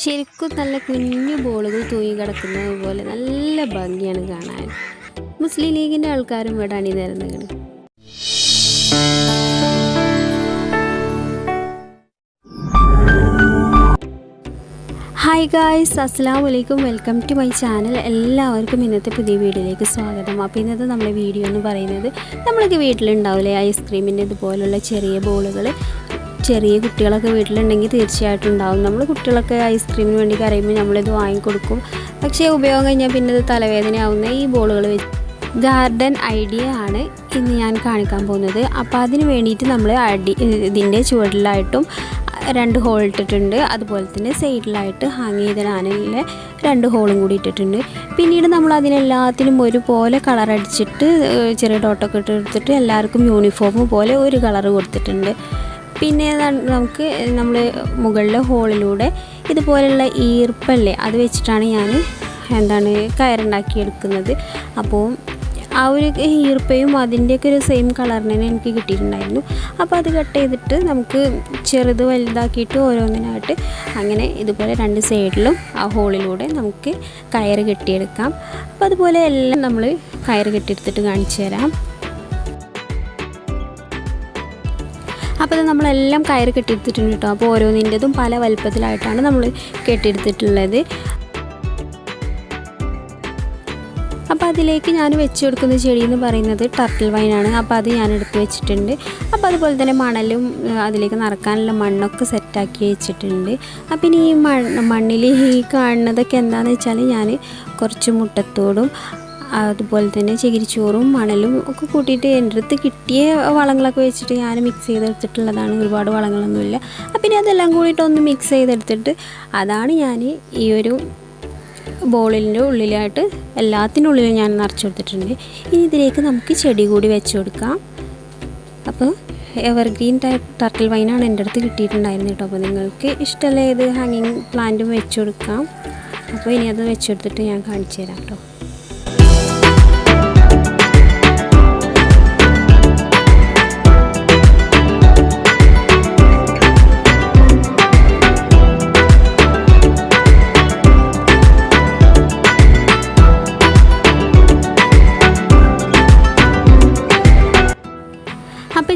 ശരിക്കും നല്ല കുഞ്ഞു ബോളുകൾ തൂങ്ങി കിടക്കുന്നത് പോലെ നല്ല ഭംഗിയാണ് കാണാൻ. മുസ്ലിം ലീഗിന്റെ ആൾക്കാരും ഇവിടെ അണിനിരന്നുകയാണ് ഹായ് ഗായ്സ് അസ്സാം വലൈക്കും വെൽക്കം ടു മൈ ചാനൽ എല്ലാവർക്കും ഇന്നത്തെ പുതിയ വീഡിയോയിലേക്ക് സ്വാഗതം. അപ്പോൾ ഇന്നത്തെ നമ്മുടെ വീഡിയോ എന്ന് പറയുന്നത് നമ്മളൊക്കെ വീട്ടിലുണ്ടാവില്ലേ ഐസ്ക്രീമിന്റെ ഇതുപോലുള്ള ചെറിയ ബോളുകൾ ചെറിയ കുട്ടികളൊക്കെ വീട്ടിലുണ്ടെങ്കിൽ തീർച്ചയായിട്ടും ഉണ്ടാവും. നമ്മൾ കുട്ടികളൊക്കെ ഐസ്ക്രീമിന് വേണ്ടി കരയുമ്പോൾ നമ്മളിത് വാങ്ങിക്കൊടുക്കും. പക്ഷേ ഉപയോഗം കഴിഞ്ഞാൽ പിന്നെ ഇത് തലവേദനയാവുന്ന ഈ ബോളുകൾ വെച്ച് ഗാർഡൻ ഐഡിയ ആണ് ഇന്ന് ഞാൻ കാണിക്കാൻ പോകുന്നത്. അപ്പോൾ അതിന് വേണ്ടിയിട്ട് നമ്മൾ അടി ഇതിന്റെ ചുവട്ടിലായിട്ടും രണ്ട് ഹോൾ ഇട്ടിട്ടുണ്ട്. അതുപോലെ തന്നെ സൈഡിലായിട്ട് ഹാങ് ചെയ്തിടാനുള്ള രണ്ട് ഹോളും കൂടി ഇട്ടിട്ടുണ്ട്. പിന്നീട് നമ്മൾ അതിനെല്ലാത്തിനും ഒരുപോലെ കളർ അടിച്ചിട്ട് ചെറിയ ഡോട്ടൊക്കെ ഇട്ട് എടുത്തിട്ട് എല്ലാവർക്കും യൂണിഫോം പോലെ ഒരു കളർ കൊടുത്തിട്ടുണ്ട്. പിന്നെ നമുക്ക് നമ്മൾ മുകളിലെ ഹോളിലൂടെ ഇതുപോലെയുള്ള ഈർപ്പല്ലേ അത് വെച്ചിട്ടാണ് ഞാൻ എന്താണ് കയറുണ്ടാക്കി എടുക്കുന്നത് അപ്പോൾ ആ ഒരു ഈർപ്പയും അതിന്റെയൊക്കെ ഒരു സെയിം കളറിന് തന്നെ എനിക്ക് കിട്ടിയിട്ടുണ്ടായിരുന്നു. അപ്പോൾ അത് കട്ട് ചെയ്തിട്ട് നമുക്ക് ചെറുത് വലുതാക്കിയിട്ട് ഓരോന്നിനായിട്ട് അങ്ങനെ ഇതുപോലെ രണ്ട് സൈഡിലും ആ ഹോളിലൂടെ നമുക്ക് കയറ് കെട്ടിയെടുക്കാം. അപ്പോൾ അതുപോലെ എല്ലാം നമ്മൾ കയറ് കെട്ടിയെടുത്തിട്ട് കാണിച്ചു തരാം അപ്പോൾ ഇത് നമ്മളെല്ലാം കയറ് കെട്ടിയെടുത്തിട്ടുണ്ട് കേട്ടോ. അപ്പോൾ ഓരോന്നിന്റെതും പല വലുപ്പത്തിലായിട്ടാണ് നമ്മൾ കെട്ടിയെടുത്തിട്ടുള്ളത്. അപ്പോൾ അതിലേക്ക് ഞാൻ വെച്ച് കൊടുക്കുന്ന ചെടി എന്ന് പറയുന്നത് ടർട്ടിൽ വൈനാണ് അപ്പോൾ അത് ഞാൻ എടുത്ത് വെച്ചിട്ടുണ്ട്. അപ്പോൾ അതുപോലെ തന്നെ മണലും അതിലേക്ക് നിറക്കാനുള്ള മണ്ണൊക്കെ സെറ്റാക്കി വെച്ചിട്ടുണ്ട്. അപ്പം ഇനി ഈ മണ്ണിൽ ഈ കാണുന്നതൊക്കെ എന്താണെന്ന് വെച്ചാൽ ഞാൻ കുറച്ച് മുട്ടത്തോടും അതുപോലെ തന്നെ ചകിരിച്ചോറും മണലും ഒക്കെ കൂട്ടിയിട്ട് എന്റെ അടുത്ത് കിട്ടിയ വളങ്ങളൊക്കെ വെച്ചിട്ട് ഞാൻ മിക്സ് ചെയ്തെടുത്തിട്ടുള്ളതാണ്. ഒരുപാട് വളങ്ങളൊന്നുമില്ല. അപ്പം ഇനി അതെല്ലാം കൂടിയിട്ട് ഒന്ന് മിക്സ് ചെയ്തെടുത്തിട്ട് അതാണ് ഞാൻ ഈ ഒരു ബോളിന്റെ ഉള്ളിലായിട്ട് എല്ലാത്തിന്റെ ഉള്ളിലും ഞാൻ നിറച്ച് കൊടുത്തിട്ടുണ്ട്. ഇനി ഇതിലേക്ക് നമുക്ക് ചെടി കൂടി വെച്ച് കൊടുക്കാം. അപ്പോൾ എവർഗ്രീൻ ടൈപ്പ് ടർട്ടിൽ വൈനാണ് എന്റെ അടുത്ത് കിട്ടിയിട്ടുണ്ടായിരുന്നത് കേട്ടോ. അപ്പോൾ നിങ്ങൾക്ക് ഇഷ്ടമുള്ള ഏത് ഹാങ്ങിങ് പ്ലാന്റും വെച്ച് കൊടുക്കാം. അപ്പോൾ ഇനി അത് വെച്ച് കൊടുത്തിട്ട് ഞാൻ കാണിച്ചു തരാം കേട്ടോ.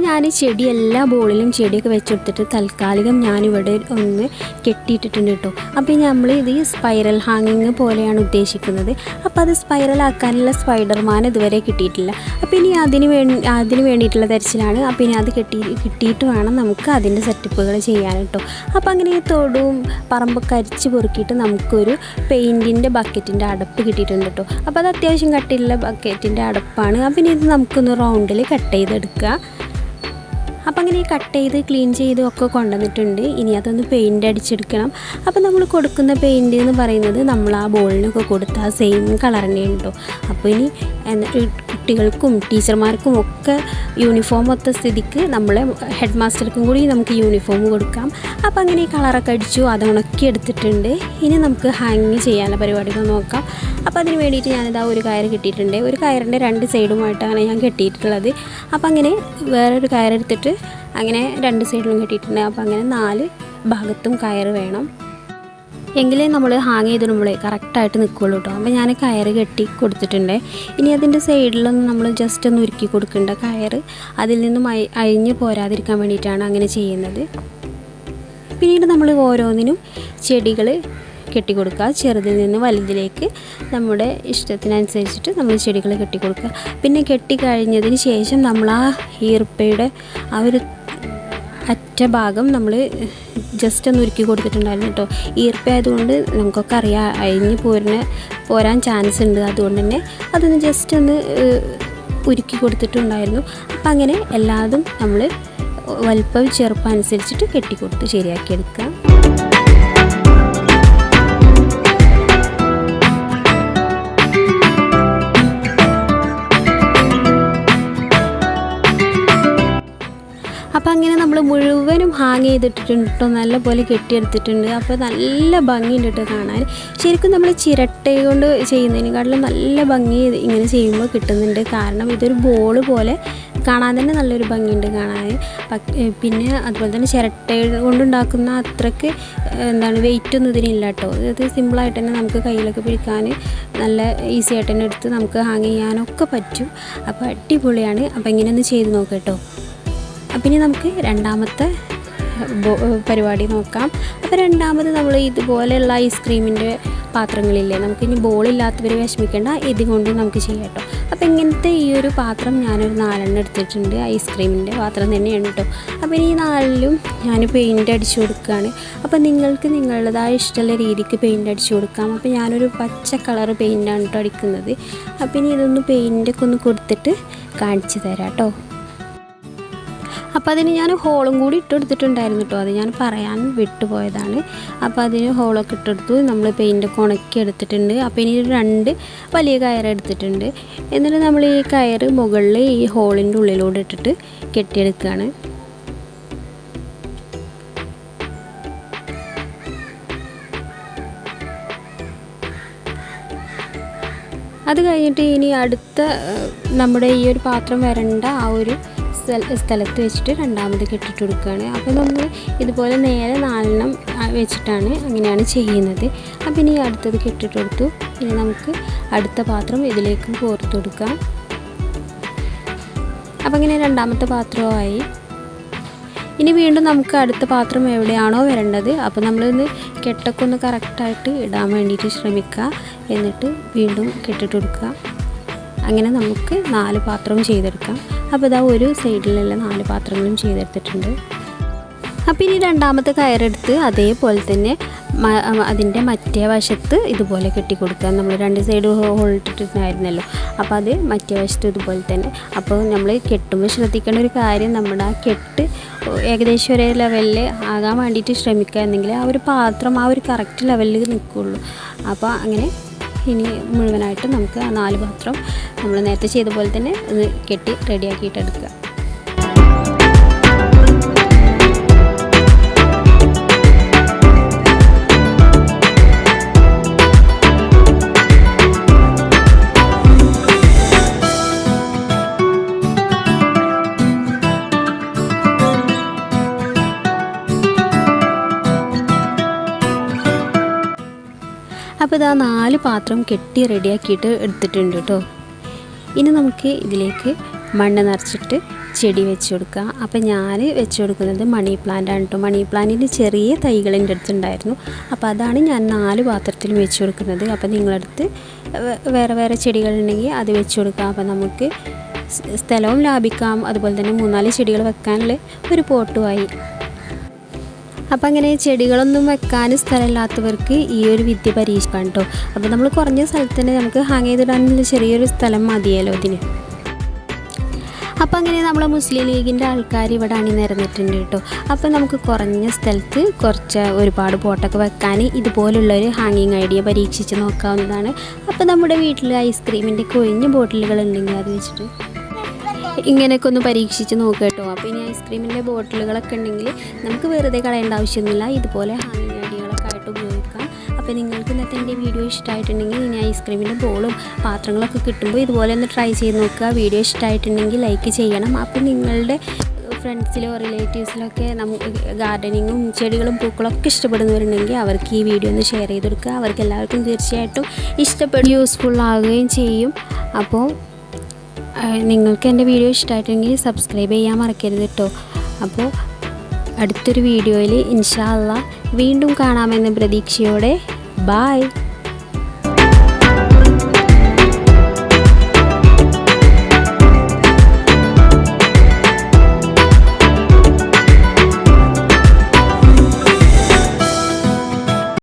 ഞാൻ ചെടി എല്ലാ ബോളിലും ചെടിയൊക്കെ വെച്ചെടുത്തിട്ട് തൽക്കാലികം ഞാനിവിടെ ഒന്ന് കെട്ടിയിട്ടിട്ടുണ്ട് കേട്ടോ. അപ്പോൾ നമ്മൾ ഇത് സ്പൈറൽ ഹാങ്ങിങ് പോലെയാണ് ഉദ്ദേശിക്കുന്നത്. അപ്പോൾ അത് സ്പൈറൽ ആക്കാനുള്ള സ്പൈഡർമാൻ ഇതുവരെ കിട്ടിയിട്ടില്ല. അപ്പോൾ ഇനി അതിന് വേണ്ടി അതിന് വേണ്ടിയിട്ടുള്ള തരച്ചിലാണ്. അപ്പോൾ ഇനി അത് കെട്ടി കിട്ടിയിട്ട് വേണം നമുക്ക് അതിന്റെ സെറ്റപ്പുകൾ ചെയ്യാൻ കേട്ടോ. അപ്പോൾ അങ്ങനെ ഈ തൊടും പറമ്പൊക്കെ അരിച്ച് പൊറുക്കിയിട്ട് നമുക്കൊരു പെയിന്റിന്റെ ബക്കറ്റിന്റെ അടപ്പ് കിട്ടിയിട്ടുണ്ട് കേട്ടോ. അപ്പോൾ അത് അത്യാവശ്യം കട്ടിയുള്ള ബക്കറ്റിന്റെ അടപ്പാണ്. അപ്പം ഇത് നമുക്കൊന്ന് റൗണ്ടിൽ കട്ട് ചെയ്തെടുക്കുക അപ്പം അങ്ങനെ കട്ട് ചെയ്ത് ക്ലീൻ ചെയ്ത് ഒക്കെ കൊണ്ടുവന്നിട്ടുണ്ട്. ഇനി അതൊന്ന് പെയിന്റ് അടിച്ചെടുക്കണം. അപ്പം നമ്മൾ കൊടുക്കുന്ന പെയിന്റ് എന്ന് പറയുന്നത് നമ്മൾ ആ ബോളിനൊക്കെ കൊടുത്ത ആ സെയിം കളർ തന്നെയാണ് അപ്പോൾ ഇനി കുട്ടികൾക്കും ടീച്ചർമാർക്കും ഒക്കെ യൂണിഫോം ഒത്ത സ്ഥിതിക്ക് നമ്മളെ ഹെഡ് മാസ്റ്റർക്കും കൂടി നമുക്ക് യൂണിഫോം കൊടുക്കാം. അപ്പോൾ അങ്ങനെ ഈ കളറൊക്കെ അടിച്ചു അത് ഉണക്കി എടുത്തിട്ടുണ്ട്. ഇനി നമുക്ക് ഹാങ് ചെയ്യാനുള്ള പരിപാടികൾ നോക്കാം. അപ്പോൾ അതിന് വേണ്ടിയിട്ട് ഞാനിതാ ഒരു കയർ കിട്ടിയിട്ടുണ്ട്. ഒരു കയറിന്റെ രണ്ട് സൈഡുമായിട്ടാണ് ഞാൻ കെട്ടിയിട്ടുള്ളത്. അപ്പോൾ അങ്ങനെ വേറൊരു കയറെടുത്തിട്ട് അങ്ങനെ രണ്ട് സൈഡിലും കെട്ടിയിട്ടുണ്ട്. അപ്പോൾ അങ്ങനെ നാല് ഭാഗത്തും കയറ് വേണം. എങ്കിലേ നമ്മൾ ഹാങ് ചെയ്തിടുമ്പോഴേ കറക്റ്റായിട്ട് നിൽക്കുള്ളൂ കേട്ടോ അപ്പോൾ ഞാൻ കയറ് കെട്ടി കൊടുത്തിട്ടുണ്ട്. ഇനി അതിന്റെ സൈഡിലൊന്ന് നമ്മൾ ജസ്റ്റ് ഒന്ന് ഉരുക്കി കൊടുക്കേണ്ട. കയറ് അതിൽ നിന്നും അഴിഞ്ഞ് പോരാതിരിക്കാൻ വേണ്ടിയിട്ടാണ് അങ്ങനെ ചെയ്യുന്നത്. പിന്നീട് നമ്മൾ ഓരോന്നിനും ചെടികൾ കെട്ടിക്കൊടുക്കുക ചെറുതിൽ നിന്ന് വലുതിലേക്ക് നമ്മുടെ ഇഷ്ടത്തിനനുസരിച്ചിട്ട് നമ്മൾ ചെടികൾ കെട്ടിക്കൊടുക്കുക പിന്നെ കെട്ടിക്കഴിഞ്ഞതിന് ശേഷം നമ്മൾ ആ ഈർപ്പയുടെ ആ ഒരു അറ്റ ഭാഗം നമ്മൾ ജസ്റ്റ് ഒന്ന് ഉരുക്കി കൊടുത്തിട്ടുണ്ടായിരുന്നു കേട്ടോ. ഈർപ്പയായതുകൊണ്ട് നമുക്കൊക്കെ അറിയാം അഴിഞ്ഞ് പോരുന്ന പോരാൻ ചാൻസ് ഉണ്ട്. അതുകൊണ്ട് തന്നെ അതൊന്ന് ജസ്റ്റ് ഒന്ന് ഉരുക്കി കൊടുത്തിട്ടുണ്ടായിരുന്നു. അപ്പം അങ്ങനെ എല്ലാതും നമ്മൾ വലിപ്പം ചെറുപ്പം അനുസരിച്ചിട്ട് കെട്ടിക്കൊടുത്ത് ശരിയാക്കിയെടുക്കുക അങ്ങനെ നമ്മൾ മുഴുവനും ഹാങ് ചെയ്തിട്ടിട്ടുണ്ട് കേട്ടോ നല്ലപോലെ കെട്ടിയെടുത്തിട്ടുണ്ട്. അപ്പോൾ നല്ല ഭംഗിയുണ്ട് കേട്ടോ കാണാൻ. ശരിക്കും നമ്മൾ ചിരട്ട കൊണ്ട് ചെയ്യുന്നതിനെക്കാട്ടിലും നല്ല ഭംഗി ഇങ്ങനെ ചെയ്യുമ്പോൾ കിട്ടുന്നുണ്ട്. കാരണം ഇതൊരു ബോൾ പോലെ കാണാൻ തന്നെ നല്ലൊരു ഭംഗിയുണ്ട് കാണാൻ. പിന്നെ അതുപോലെ തന്നെ ചിരട്ട കൊണ്ടുണ്ടാക്കുന്ന അത്രയ്ക്ക് എന്താണ് വെയിറ്റ് ഒന്നും ഇതിനില്ല കേട്ടോ ഇത് സിമ്പിളായിട്ട് തന്നെ നമുക്ക് കയ്യിലൊക്കെ പിടിക്കാൻ നല്ല ഈസി ആയിട്ട് തന്നെ എടുത്ത് നമുക്ക് ഹാങ് ചെയ്യാനൊക്കെ പറ്റും. അപ്പോൾ അടിപൊളിയാണ്. അപ്പോൾ ഇങ്ങനെ ഒന്ന് ചെയ്ത് നോക്കാം കേട്ടോ ഇനി നമുക്ക് രണ്ടാമത്തെ പരിപാടി നോക്കാം. അപ്പോൾ രണ്ടാമത് നമ്മൾ ഇതുപോലെയുള്ള ഐസ്ക്രീമിന്റെ പാത്രങ്ങളില്ലേ നമുക്ക് ഇനി ബോളില്ലാത്തവർ വിഷമിക്കേണ്ട ഇതുകൊണ്ട് നമുക്ക് ചെയ്യാം കേട്ടോ. അപ്പോൾ ഇങ്ങനത്തെ ഈ ഒരു പാത്രം ഞാനൊരു നാലെണ്ണം എടുത്തിട്ടുണ്ട് ഐസ്ക്രീമിന്റെ പാത്രം തന്നെയാണ് കേട്ടോ. അപ്പോൾ ഈ നാലിലും ഞാൻ പെയിന്റ് അടിച്ചു കൊടുക്കുകയാണ് അപ്പോൾ നിങ്ങൾക്ക് നിങ്ങളുടേതായ ഇഷ്ടമുള്ള രീതിക്ക് പെയിന്റ് അടിച്ചു കൊടുക്കാം. അപ്പോൾ ഞാനൊരു പച്ച കളർ പെയിന്റാണ് കേട്ടോ അടിക്കുന്നത്. അപ്പോൾ ഇനി ഇതൊന്ന് പെയിന്റൊക്കെ ഒന്ന് കൊടുത്തിട്ട് കാണിച്ചു തരാം കേട്ടോ. അപ്പോൾ അതിന് ഞാൻ ഹോളും കൂടി ഇട്ടെടുത്തിട്ടുണ്ടായിരുന്നു കേട്ടോ അത് ഞാൻ പറയാൻ വിട്ടുപോയതാണ്. അപ്പോൾ അതിന് ഹോളൊക്കെ ഇട്ടെടുത്തു. നമ്മൾ പെയിന്റൊക്കെ ഉണക്കി എടുത്തിട്ടുണ്ട്. അപ്പോൾ ഇനി രണ്ട് വലിയ കയർ എടുത്തിട്ടുണ്ട്. എന്നിട്ട് നമ്മൾ ഈ കയർ മുകളിൽ ഈ ഹോളിന്റെ ഉള്ളിലൂടെ ഇട്ടിട്ട് കെട്ടിയെടുക്കുകയാണ് അത് കഴിഞ്ഞിട്ട് ഇനി അടുത്ത നമ്മുടെ ഈ ഒരു പാത്രം വരേണ്ട ആ ഒരു സ്ഥലത്ത് വെച്ചിട്ട് രണ്ടാമത് കെട്ടിട്ട് കൊടുക്കുകയാണ്. അപ്പോൾ നമ്മൾ ഇതുപോലെ നേരെ നാലെണ്ണം വെച്ചിട്ടാണ് അങ്ങനെയാണ് ചെയ്യുന്നത്. അപ്പോൾ ഇനി അടുത്തത് കെട്ടിട്ട് കൊടുത്തു. ഇനി നമുക്ക് അടുത്ത പാത്രം ഇതിലേക്ക് കോർത്ത് കൊടുക്കാം. അപ്പോൾ ഇങ്ങനെ രണ്ടാമത്തെ പാത്രമായി ഇനി വീണ്ടും നമുക്ക് അടുത്ത പാത്രം എവിടെയാണോ വരേണ്ടത്. അപ്പോൾ നമ്മളിന്ന് കെട്ടൊക്കെ ഒന്ന് കറക്റ്റായിട്ട് ഇടാൻ വേണ്ടിയിട്ട് ശ്രമിക്കുക. എന്നിട്ട് വീണ്ടും കെട്ടിട്ട് കൊടുക്കുക. അങ്ങനെ നമുക്ക് നാല് പാത്രവും ചെയ്തെടുക്കാം. അപ്പോൾ ഇതാ ഒരു സൈഡിലുള്ള നാല് പാത്രങ്ങളും ചെയ്തെടുത്തിട്ടുണ്ട്. അപ്പോൾ ഇനി രണ്ടാമത്തെ കയറെടുത്ത് അതേപോലെ തന്നെ അതിന്റെ മറ്റേ വശത്ത് ഇതുപോലെ കെട്ടിക്കൊടുക്കുക. നമ്മൾ രണ്ട് സൈഡ് ഹോൾട്ടിട്ടുണ്ടായിരുന്നല്ലോ അപ്പോൾ അത് മറ്റേ വശത്ത് ഇതുപോലെ തന്നെ. അപ്പോൾ നമ്മൾ കെട്ടുമ്പോൾ ശ്രദ്ധിക്കേണ്ട ഒരു കാര്യം നമ്മുടെ ആ കെട്ട് ഏകദേശം ഒരേ ലെവലിൽ ആകാൻ വേണ്ടിയിട്ട് ശ്രമിക്കുക എന്നെങ്കിൽ ആ ഒരു പാത്രം ആ ഒരു കറക്റ്റ് ലെവലിൽ നിൽക്കുകയുള്ളൂ അപ്പോൾ അങ്ങനെ ഇനി മുഴുവനായിട്ട് നമുക്ക് ആ നാല് പാത്രം നമ്മൾ നേരത്തെ ചെയ്ത പോലെ തന്നെ ഇത് കെട്ടി റെഡിയാക്കിയിട്ട് എടുക്കുക. അപ്പോൾ ഇതാ നാല് പാത്രം കെട്ടി റെഡിയാക്കിയിട്ട് എടുത്തിട്ടുണ്ട് കേട്ടോ ഇനി നമുക്ക് ഇതിലേക്ക് മണ്ണ് നിറച്ചിട്ട് ചെടി വെച്ച് കൊടുക്കുക അപ്പോൾ ഞാൻ വെച്ച് കൊടുക്കുന്നത് മണി പ്ലാന്റ് ആണ് കേട്ടോ മണി പ്ലാന്റിന് ചെറിയ തൈകൾ എന്റെ അടുത്തുണ്ടായിരുന്നു അപ്പോൾ അതാണ് ഞാൻ നാല് പാത്രത്തിലും വെച്ച് കൊടുക്കുന്നത്. അപ്പോൾ നിങ്ങളടുത്ത് വേറെ വേറെ ചെടികളുണ്ടെങ്കിൽ അത് വെച്ച് കൊടുക്കാം. അപ്പോൾ നമുക്ക് സ്ഥലവും ലാഭിക്കാം. അതുപോലെ തന്നെ മൂന്നാൽ ചെടികൾ വെക്കാനുള്ള ഒരു പോട്ടുമായി. അപ്പം അങ്ങനെ ചെടികളൊന്നും വെക്കാൻ സ്ഥലമില്ലാത്തവർക്ക് ഈ ഒരു വിദ്യ പരീക്ഷിക്കാം കേട്ടോ അപ്പോൾ നമ്മൾ കുറഞ്ഞ സ്ഥലത്ത് തന്നെ നമുക്ക് ഹാങ് ചെയ്തിടാനുള്ള ചെറിയൊരു സ്ഥലം മതിയല്ലോ ഇതിന്. അപ്പോൾ അങ്ങനെ നമ്മളെ മുസ്ലിം ലീഗിന്റെ ആൾക്കാർ ഇവിടെ അണിനിരന്നിട്ടുണ്ട് കേട്ടോ അപ്പോൾ നമുക്ക് കുറഞ്ഞ സ്ഥലത്ത് കുറച്ച് ഒരുപാട് പോട്ടൊക്കെ വെക്കാൻ ഇതുപോലുള്ളൊരു ഹാങ്ങിങ് ഐഡിയ പരീക്ഷിച്ച് നോക്കാവുന്നതാണ്. അപ്പോൾ നമ്മുടെ വീട്ടിൽ ഐസ്ക്രീമിന്റെ കൊഴിഞ്ഞ ബോട്ടിലുകൾ ഉണ്ടെങ്കിൽ അത് വെച്ചിട്ട് ഇങ്ങനെയൊക്കെ ഒന്ന് പരീക്ഷിച്ച് നോക്കുക കേട്ടോ. അപ്പോൾ ഇനി ഐസ്ക്രീമിന്റെ ബോട്ടിലുകളൊക്കെ ഉണ്ടെങ്കിൽ നമുക്ക് വെറുതെ കളയേണ്ട ആവശ്യമൊന്നുമില്ല. ഇതുപോലെ ഹാങ്ങിങ് ഐഡിയകളൊക്കെ ആയിട്ട് ഉപയോഗിക്കാം. അപ്പോൾ നിങ്ങൾക്ക് ഇന്നത്തെ എന്റെ വീഡിയോ ഇഷ്ടമായിട്ടുണ്ടെങ്കിൽ ഇനി ഐസ്ക്രീമിന്റെ ബോളും പാത്രങ്ങളൊക്കെ കിട്ടുമ്പോൾ ഇതുപോലെ ഒന്ന് ട്രൈ ചെയ്ത് നോക്കുക. വീഡിയോ ഇഷ്ടമായിട്ടുണ്ടെങ്കിൽ ലൈക്ക് ചെയ്യണം. അപ്പോൾ നിങ്ങളുടെ ഫ്രണ്ട്സിലോ റിലേറ്റീവ്സിലൊക്കെ നമുക്ക് ഗാർഡനിങ്ങും ചെടികളും പൂക്കളൊക്കെ ഇഷ്ടപ്പെടുന്നവരുണ്ടെങ്കിൽ അവർക്ക് ഈ വീഡിയോ ഒന്ന് ഷെയർ ചെയ്ത് കൊടുക്കുക. അവർക്ക് എല്ലാവർക്കും തീർച്ചയായിട്ടും ഇഷ്ടപ്പെടും യൂസ്ഫുൾ ആവുകയും ചെയ്യും. അപ്പോൾ നിങ്ങൾക്ക് എന്റെ വീഡിയോ ഇഷ്ടമായിട്ടുണ്ടെങ്കിൽ സബ്സ്ക്രൈബ് ചെയ്യാൻ മറക്കരുത് കേട്ടോ. അപ്പോൾ അടുത്തൊരു വീഡിയോയിൽ ഇൻഷാ അള്ളാ വീണ്ടും കാണാമെന്ന പ്രതീക്ഷയോടെ. ബായ്